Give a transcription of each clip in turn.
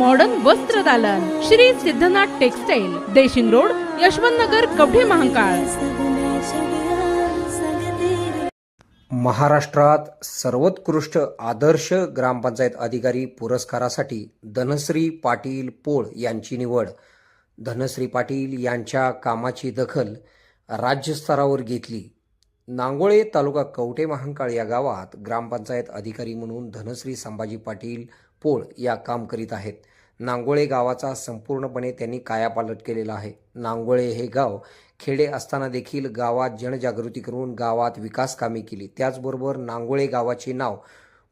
Modern वस्त्र दालन. Shri Siddhanath textile Deshing road Yashwant Nagar Kavathe Mahakal. महाराष्ट्रात सर्वोत्कृष्ट आदर्श ग्रामपंचायत अधिकारी पुरस्कारासाठी धनश्री पाटील पोळ यांची निवड. धनश्री पाटील यांच्या कामाची दखल राज्यस्तरावर घेतली. नांगोळे तालुका कवठे महांकाळ या गावात ग्रामपंचायत अधिकारी म्हणून धनश्री संभाजी पाटील पोळ या काम करीत आहेत. नांगोळे गावाचा संपूर्णपणे त्यांनी कायापालट केलेला आहे. नांगोळे हे गाव खेडे असताना देखील गावात जनजागृती करून गावात विकास कामे केली. त्याचबरोबर नांगोळे गावाचे नाव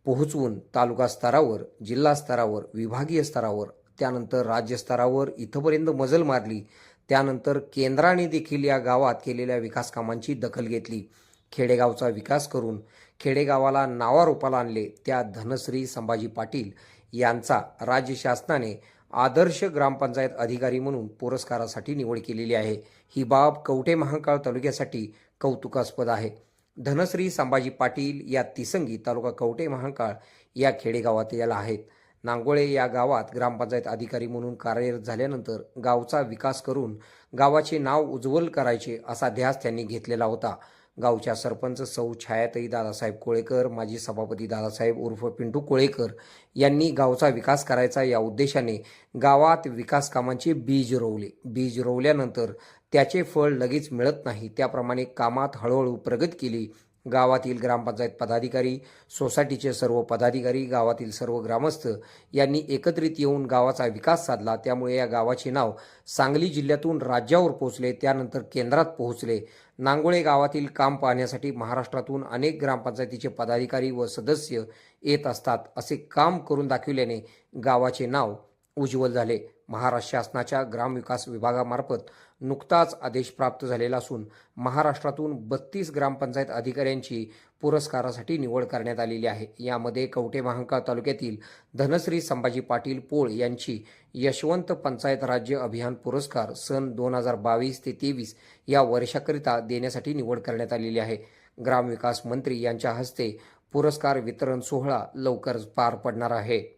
पोहोचवून तालुका स्तरावर जिल्हा स्तरावर विभागीय स्तरावर त्यानंतर राज्यस्तरावर इथंपर्यंत मजल मारली. त्यानंतर केंद्राने देखील या गावात केलेल्या विकास कामांची दखल घेतली. खेडेगावचा विकास करून खेडेगावाला नावारूपाला आणले त्या धनश्री संभाजी पाटील यांचा राज्य शासनाने आदर्श ग्रामपंचायत अधिकारी म्हणून पुरस्कारासाठी निवड केलेली आहे. ही बाब कवठे महांकाळ तालुक्यासाठी कौतुकास्पद आहे. धनश्री संभाजी पाटील या तिसंगी तालुका कवठे महांकाळ या खेडेगावात याला आहेत. नांगोळे या गावात ग्रामपंचायत अधिकारी म्हणून कार्यरत झाल्यानंतर गावचा विकास करून गावाचे नाव उज्ज्वल करायचे असा ध्यास त्यांनी घेतलेला होता. गावच्या सरपंच सौ छायाताई दादासाहेब कोळेकर माजी सभापती दादासाहेब उर्फ पिंटू कोळेकर यांनी गावचा विकास करायचा या उद्देशाने गावात विकास कामांचे बीज रोवले. बीज रोवल्यानंतर त्याचे फळ लगेच मिळत नाही. त्याप्रमाणे कामात हळूहळू प्रगती केली. गावातील ग्रामपंचायत पदाधिकारी सोसायटीचे सर्व पदाधिकारी गावातील सर्व ग्रामस्थ यांनी एकत्रित येऊन गावाचा विकास साधला. त्यामुळे या गावाचे नाव सांगली जिल्ह्यातून राज्यावर पोहोचले. त्यानंतर केंद्रात पोहोचले. नांगोळे गावातील काम पाहण्यासाठी महाराष्ट्रातून अनेक ग्रामपंचायतीचे पदाधिकारी व सदस्य येत असतात. असे काम करून दाखविल्याने गावाचे नाव उज्ज्वल झाले. महाराष्ट्र शासनाच्या ग्रामविकास विभागामार्फत नुकताच आदेश प्राप्त झालेला असून महाराष्ट्रातून बत्तीस ग्रामपंचायत अधिकाऱ्यांची पुरस्कारासाठी निवड करण्यात आलेली आहे. यामध्ये कवटे महांकाळ तालुक्यातील धनश्री संभाजी पाटील पोळ यांची यशवंत पंचायत राज्य अभियान पुरस्कार सन दोन हजार बावीस ते तेवीस या वर्षाकरिता देण्यासाठी निवड करण्यात आलेली आहे. ग्रामविकास मंत्री यांच्या हस्ते पुरस्कार वितरण सोहळा लवकरच पार पडणार आहे.